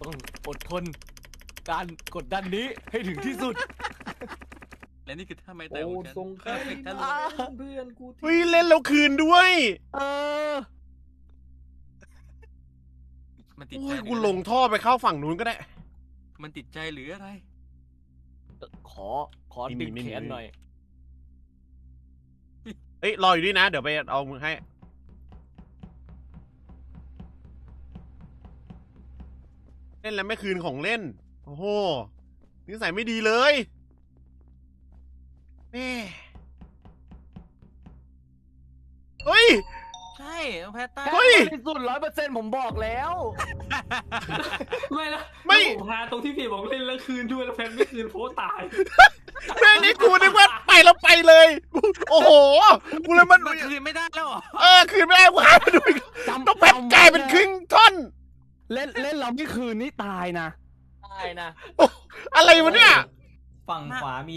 ต้องอดทน การกดดันนี้ให้ถึงที่สุด และนี่คือท่าไม้ตายโอ้ของฉันทรงใครเออท่านอ่าเพื่อนกูที่เฮ้ยเล่นแล้วคืนด้วยเออ มันติดโอ้ใจยหรือกูลงท่อไปเข้าฝั่งนู้นก็ได้ มันติดใจหรืออะไร ขอขอไม่มีดึงไม่มี แขนหน่อย เอ้ยรออยู่ด้วยนะ เดี๋ยวไปเอามือให้ เล่นแล้วไม่คืนของเล่น โอ้โหนิสัยไม่ดีเลยแม่เฮ้ย ใช่เอาแพทต้าเฮ้ยบริสุทธิ์ร้อยเปอร์เซ็นต์ผมบอกแล้วไม่นะไม่แล้วผมพาตรงที่พี่บอกเล่นแล้วคืนด้วยแล้วแฟนไม่คืนโพสต์ตาย แม่งนี่กูนึกว่าไปแล้วไปเลยกูโอ้โห กูเลยมัน มันคืนไม่ได้แล้วเหรอ เออ คืนไม่ได้กูหามาดูอีกจำต้องแพ็คกลายเป็นครึ่งท่อน เล่นเล่นเราไม่คืนนี่ตายนะ ตายนะ อะไรวะเนี่ย ฝั่งขวามี